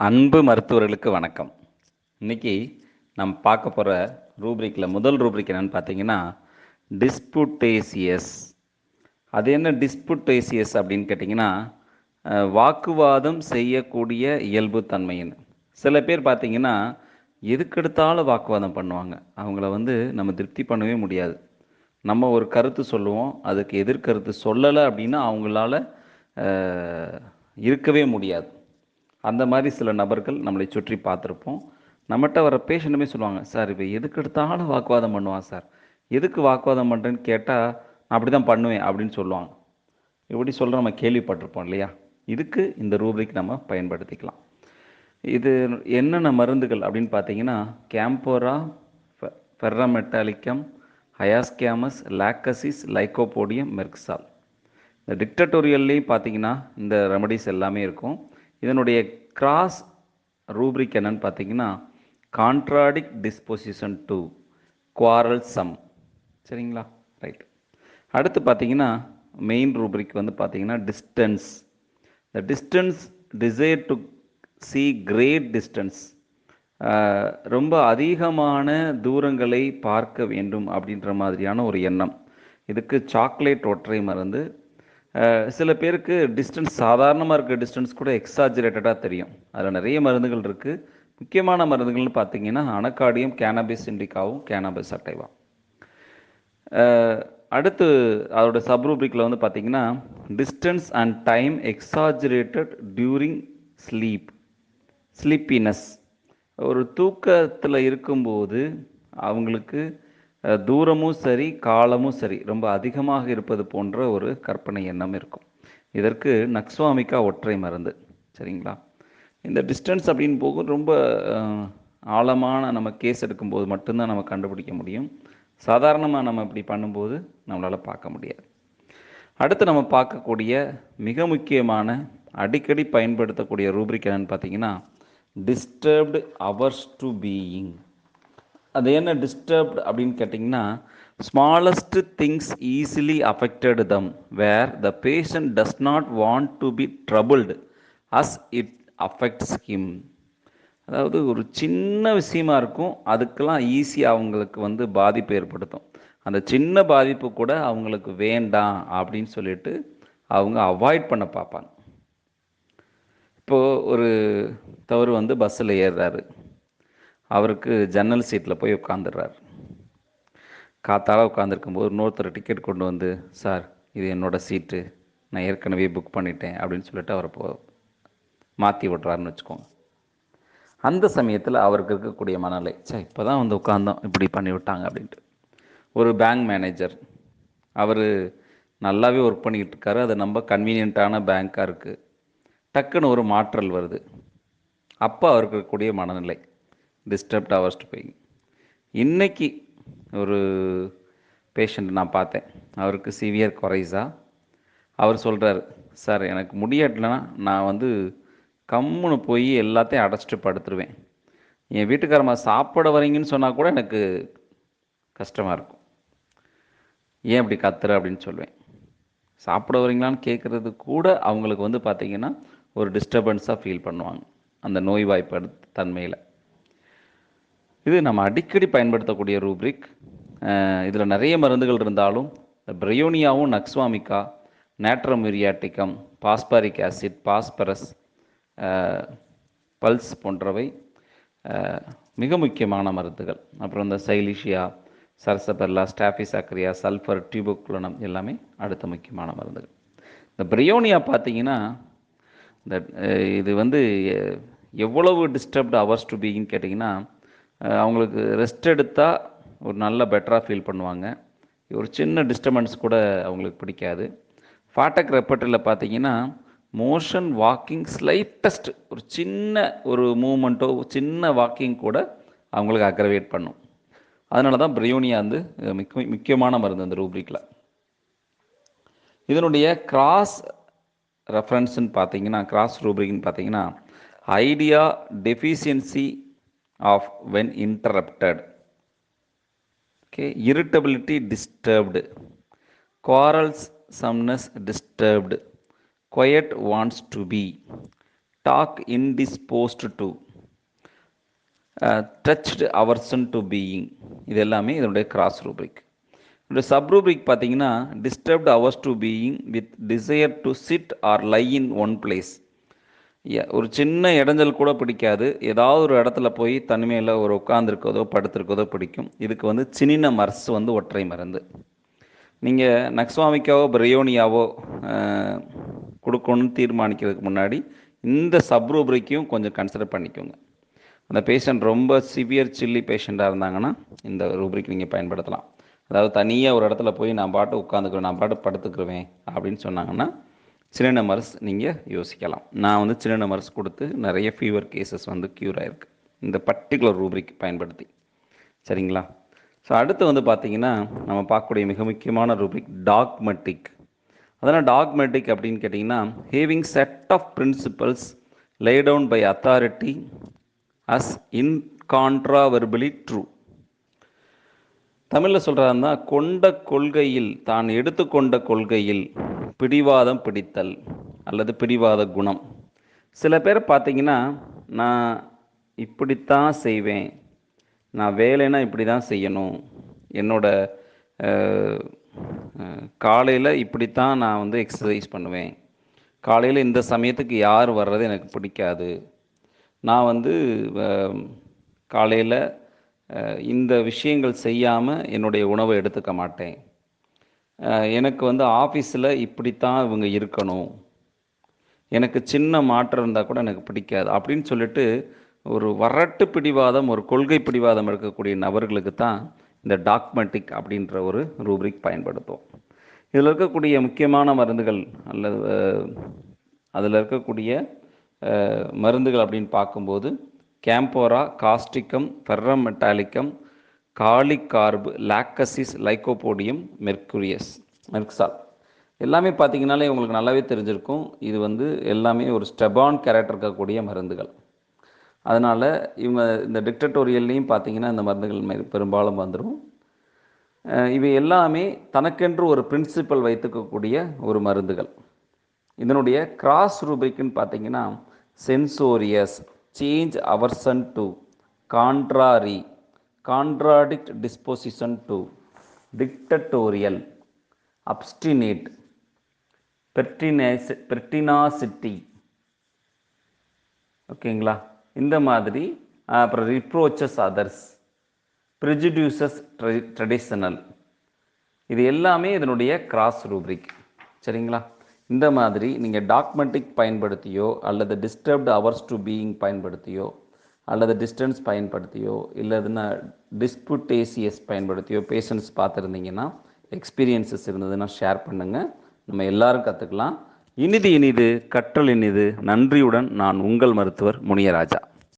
அன்பு மருத்துவர்களுக்கு வணக்கம். இன்னைக்கு நம்ம பார்க்க போகிற ரூப்ரிக்கில் முதல் ரூப்ரிக் என்னன்னு பார்த்தீங்கன்னா டிஸ்புட்டேசியஸ். அது என்ன டிஸ்புட்டேசியஸ் அப்படின்னு கேட்டிங்கன்னா வாக்குவாதம் செய்யக்கூடிய இயல்பு தன்மைன்னு சில பேர் பார்த்தீங்கன்னா எதுக்கெடுத்தாலும் வாக்குவாதம் பண்ணுவாங்க. அவங்கள வந்து நம்ம திருப்தி பண்ணவே முடியாது. நம்ம ஒரு கருத்து சொல்லுவோம் அதுக்கு எதிர்கருத்து சொல்லலை அப்படின்னா அவங்களால இருக்கவே முடியாது. அந்த மாதிரி சில நபர்கள் நம்மளை சுற்றி பார்த்துருப்போம். நம்மகிட்ட வர பேஷண்ட்டுமே சொல்லுவாங்க சார் இப்போ எதுக்கு எடுத்தாலும் வாக்குவாதம் பண்ணுவான் சார். எதுக்கு வாக்குவாதம் பண்ணுறேன்னு கேட்டால் நான் அப்படி தான் பண்ணுவேன் அப்படின்னு சொல்லுவாங்க. இப்படி சொல்கிற நம்ம கேள்விப்பட்டிருப்போம் இல்லையா? இதுக்கு இந்த ரூபிக் நம்ம பயன்படுத்திக்கலாம். இது என்னென்ன மருந்துகள் அப்படின்னு பார்த்தீங்கன்னா கேம்போரா ஃபெர்ரமெட்டாலிக்கம் ஹயாஸ்கேமஸ் லாக்கசிஸ் லைக்கோபோடியம் மெர்க்சால். இந்த டிக்டட்டோரியல்லையும் பார்த்தீங்கன்னா இந்த ரெமடிஸ் எல்லாமே இருக்கும். இதனுடைய கிராஸ் ரூப்ரிக் என்னன்னு பார்த்தீங்கன்னா contradict disposition to quarrelsome சரிங்களா? ரைட் அடுத்து பார்த்தீங்கன்னா மெயின் ரூப்ரிக் வந்து பார்த்தீங்கன்னா distance the distance desire to see great distance ரொம்ப அதிகமான தூரங்களை பார்க்க வேண்டும் அப்படின்ற மாதிரியான ஒரு எண்ணம். இதுக்கு சாக்லேட் ஒற்றை மருந்து சில பேருக்கு டிஸ்டன்ஸ் சாதாரணமாக இருக்க டிஸ்டன்ஸ் கூட எக்ஸாஜிரேட்டடாக தெரியும். அதில் நிறைய மருந்துகள் இருக்குது முக்கியமான மருந்துகள்னு பார்த்தீங்கன்னா அனக்காடியம் கேனபிஸ் இண்டிகாவும் கேனபிஸ் அட்டைவா. அடுத்து அதோட சப்ரூபிக்கில் வந்து பார்த்தீங்கன்னா distance and time exaggerated during sleep sleepiness ஒரு தூக்கத்தில் இருக்கும்போது அவங்களுக்கு தூரமும் சரி காலமும் சரி ரொம்ப அதிகமாக இருப்பது போன்ற ஒரு கற்பனை எண்ணம் இருக்கும். இதற்கு நக்ஸ்வாமிக்கா ஒற்றை மருந்து சரிங்களா? இந்த டிஸ்டன்ஸ் அப்படின்னு போகும் ரொம்ப ஆழமான நம்ம கேஸ் எடுக்கும்போது மட்டும்தான் நம்ம கண்டுபிடிக்க முடியும். சாதாரணமாக நம்ம இப்படி பண்ணும்போது நம்மளால் பார்க்க முடியாது. அடுத்து நம்ம பார்க்கக்கூடிய மிக முக்கியமான அடிக்கடி பயன்படுத்தக்கூடிய ரூப்ரிக் என்னன்னு பார்த்தீங்கன்னா டிஸ்டர்ப்டு அவர்ஸ் டு பீயிங் அது என்ன டிஸ்டர்ப்டு அப்படின்னு கேட்டிங்கன்னா smallest things easily affected them where the patient does not want to be troubled as it affects him அதாவது ஒரு சின்ன விஷயமா இருக்கும் அதுக்கெல்லாம் ஈஸியாக அவங்களுக்கு வந்து பாதிப்பு ஏற்படுத்தும். அந்த சின்ன பாதிப்பு கூட அவங்களுக்கு வேண்டாம் அப்படின்னு சொல்லிட்டு அவங்க அவாய்ட் பண்ண பார்ப்பாங்க. இப்போது ஒரு தவறு வந்து பஸ்ஸில் ஏறுறாரு. அவருக்கு ஜன்னல் சீட்டில் போய் உட்காந்துடுறார் காத்தால் உட்காந்துருக்கும்போது இன்னொருத்தர் டிக்கெட் கொண்டு வந்து சார் இது என்னோடய சீட்டு நான் ஏற்கனவே புக் பண்ணிட்டேன் அப்படின்னு சொல்லிட்டு அவரை போ மாற்றி விட்றாருன்னு வச்சுக்கோங்க. அந்த சமயத்தில் அவருக்கு இருக்கக்கூடிய மனநிலை சே இப்போ தான் வந்து உட்காந்தோம் இப்படி பண்ணி விட்டாங்க அப்படின்ட்டு. ஒரு பேங்க் மேனேஜர் அவர் நல்லாவே ஒர்க் பண்ணிக்கிட்டு இருக்காரு. அது ரொம்ப கன்வீனியண்ட்டான பேங்க்காக இருக்குது டக்குன்னு ஒரு மாற்றல் வருது. அப்போ அவருக்கு இருக்கக்கூடிய மனநிலை. டிஸ்டர்ப்ட் அவர்ஸ்ட்டு போய். இன்னைக்கு ஒரு பேஷண்ட் நான் பார்த்தேன். அவருக்கு சிவியர் குறைஸா அவர் சொல்கிறார் சார் எனக்கு முடியட்டலைன்னா நான் வந்து கம்முன்னு போய் எல்லாத்தையும் அடைச்சிட்டு படுத்துருவேன். என் வீட்டுக்காரம்மா சாப்பிட வரீங்கன்னு சொன்னால் கூட எனக்கு கஷ்டமாக இருக்கும். ஏன் இப்படி கத்துற? அப்படின்னு சொல்லுவேன் சாப்பிட வரீங்களான்னு கேட்குறது கூட அவங்களுக்கு வந்து பார்த்திங்கன்னா ஒரு டிஸ்டர்பன்ஸாக ஃபீல் பண்ணுவாங்க. அந்த நோய்வாய்ப்படு தன்மையில். இது நம்ம அடிக்கடி பயன்படுத்தக்கூடிய ரூப்ரிக் இதில் நிறைய மருந்துகள் இருந்தாலும் பிரையோனியாவும் nux vomica natrum muriaticum phosphoric acid phosphorus puls போன்றவை மிக முக்கியமான மருந்துகள். அப்புறம் இந்த சைலிஷியா சரசபெல்லா ஸ்டாஃபிசாக்ரியா சல்ஃபர் டியூபோக்ளோனம் எல்லாமே அடுத்த முக்கியமான மருந்துகள். இந்த பிரியோனியா பார்த்தீங்கன்னா இந்த இது வந்து எவ்வளவு டிஸ்டர்ப்டு அவர்ஸ் டு பீன்னு கேட்டிங்கன்னா அவங்களுக்கு ரெஸ்ட் எடுத்தால் ஒரு நல்ல பெட்டராக ஃபீல் பண்ணுவாங்க. ஒரு சின்ன டிஸ்டர்பன்ஸ் கூட அவங்களுக்கு பிடிக்காது. ஃபாட்டக் ரெப்பர்ட்டில் பார்த்தீங்கன்னா மோஷன் வாக்கிங் ஸ்லைட்டஸ்ட் ஒரு சின்ன ஒரு மூமெண்ட்டோ சின்ன வாக்கிங் கூட அவங்களுக்கு அக்ரவேட் பண்ணும். அதனால தான் பிரியோனியா வந்து மிக முக்கியமான மருந்து அந்த ரூப்ரிக்கில் இதனுடைய கிராஸ் ரெஃபரன்ஸ்னு பார்த்தீங்கன்னா கிராஸ் ரூப்ரிக்னு பார்த்தீங்கன்னா idea deficiency of when interrupted okay irritability disturbed quarrelsomeness disturbed quiet wants to be talk indisposed to touched aversion to being இது எல்லாமே இதனுடைய கிராஸ் ரூப்ரிக் இதோட சப் ரூப்ரிக் பார்த்தீங்கன்னா disturbed aversion to being with desire to sit or lie in one place ஒரு சின்ன இடைஞ்சல் கூட பிடிக்காது. ஏதாவது ஒரு இடத்துல போய் தனிமையில் ஒரு உட்காந்துருக்கதோ படுத்திருக்கதோ பிடிக்கும். இதுக்கு வந்து சினின மரசு வந்து ஒற்றை மருந்து. நீங்கள் நக்ஸ்வாமிக்காவோ பிரியோனியாவோ கொடுக்கணும்னு தீர்மானிக்கிறதுக்கு முன்னாடி இந்த சப்ரூபரிக்கும் கொஞ்சம் கன்சிடர் பண்ணிக்கோங்க. அந்த பேஷண்ட் ரொம்ப சிவியர் சில்லி பேஷண்ட்டாக இருந்தாங்கன்னா இந்த ரூபரிக்கு நீங்கள் பயன்படுத்தலாம். அதாவது தனியாக ஒரு இடத்துல போய் நான் பாட்டு உட்காந்துக்குவேன் நான் பாட்டு படுத்துக்குருவேன் அப்படின்னு சொன்னாங்கன்னா சின்ன மர்ஸ் நீங்கள் யோசிக்கலாம். நான் வந்து சின்ன மர்ஸ் கொடுத்து நிறைய ஃபீவர் கேசஸ் வந்து க்யூர் ஆகிருக்கு இந்த பர்டிகுலர் ரூப்ரிக் பயன்படுத்தி. சரிங்களா? ஸோ அடுத்து வந்து பார்த்தீங்கன்னா நம்ம பார்க்கக்கூடிய மிக முக்கியமான ரூப்ரிக் டாக்மெட்டிக் அதனால் டாக்மெட்டிக் அப்படின்னு கேட்டிங்கன்னா having set of principles lay down by authority as incontrovertibly true தமிழில் சொல்கிறாருன்னா கொண்ட கொள்கையில் தான் எடுத்துக்கொண்ட கொள்கையில் பிடிவாதம் பிடித்தல் அல்லது பிடிவாத குணம். சில பேர் பார்த்தீங்கன்னா நான் இப்படித்தான் செய்வேன் நான் வேலைன்னா இப்படி தான் செய்யணும் என்னோட காலையில் இப்படித்தான் நான் வந்து எக்ஸசைஸ் பண்ணுவேன். காலையில் இந்த சமயத்துக்கு யார் வர்றது எனக்கு பிடிக்காது. நான் வந்து காலையில் இந்த விஷயங்கள் செய்யாமல் என்னுடைய உணவை எடுத்துக்க மாட்டேன். எனக்கு வந்து ஆஃபீஸில் இப்படித்தான் இவங்க இருக்கணும். எனக்கு சின்ன மாற்றம் இருந்தால் கூட எனக்கு பிடிக்காது. அப்படின்னு சொல்லிட்டு ஒரு வரட்டு பிடிவாதம் ஒரு கொள்கை பிடிவாதம் இருக்கக்கூடிய நபர்களுக்கு தான் இந்த டாக்மெட்டிக் அப்படின்ற ஒரு ரூப்ரிக் பயன்படுத்தும் இதில் இருக்கக்கூடிய முக்கியமான மருந்துகள் அல்லது அதில் இருக்கக்கூடிய மருந்துகள் அப்படின்னு பார்க்கும்போது camphora காஸ்டிக்கம் ஃபெர்ரமெட்டாலிக்கம் காலிகார்பு Lachesis lycopodium mercurius merc sol. எல்லாமே பார்த்தீங்கனாலே உங்களுக்கு நல்லாவே தெரிஞ்சிருக்கும். இது வந்து எல்லாமே ஒரு ஸ்டெபான் கேரக்டர் இருக்கக்கூடிய மருந்துகள். அதனால் இவங்க இந்த டிக்டட்டோரியல்லையும் பார்த்தீங்கன்னா இந்த மருந்துகள் பெரும்பாலும் வந்துடும் இவை எல்லாமே தனக்கென்று ஒரு பிரின்சிபல் வைத்துக்கக்கூடிய ஒரு மருந்துகள். இதனுடைய கிராஸ் ரூபிக்குன்னு பார்த்தீங்கன்னா censorious change aversion to contrary contradict disposition to dictatorial obstinate pertinacious pertinacity ஓகேங்களா இந்த மாதிரி அப்புறம் ரிப்ரோச்சஸ் அதர்ஸ் ப்ரிஜிடியூசஸ் ட்ரெடிஷனல் இது எல்லாமே இதனுடைய கிராஸ் ரூப்ரிக் சரிங்களா? இந்த மாதிரி நீங்கள் டாக்மெட்டிக் பயன்படுத்தியோ அல்லது டிஸ்டர்ப்டு அவர்ஸ் டு பீயிங் பயன்படுத்தியோ அல்லது டிஸ்டன்ஸ் பயன்படுத்தியோ இல்லைன்னா டிஸ்புட்டேசியஸ் பயன்படுத்தியோ பேஷன்ஸ் பார்த்துருந்தீங்கன்னா எக்ஸ்பீரியன்சஸ் இருந்ததுன்னா ஷேர் பண்ணுங்கள் நம்ம எல்லாரும் கற்றுக்கலாம் இனிது இனிது கற்றல் இனிது. நன்றியுடன் நான் உங்கள் மருத்துவர் முனியராஜா.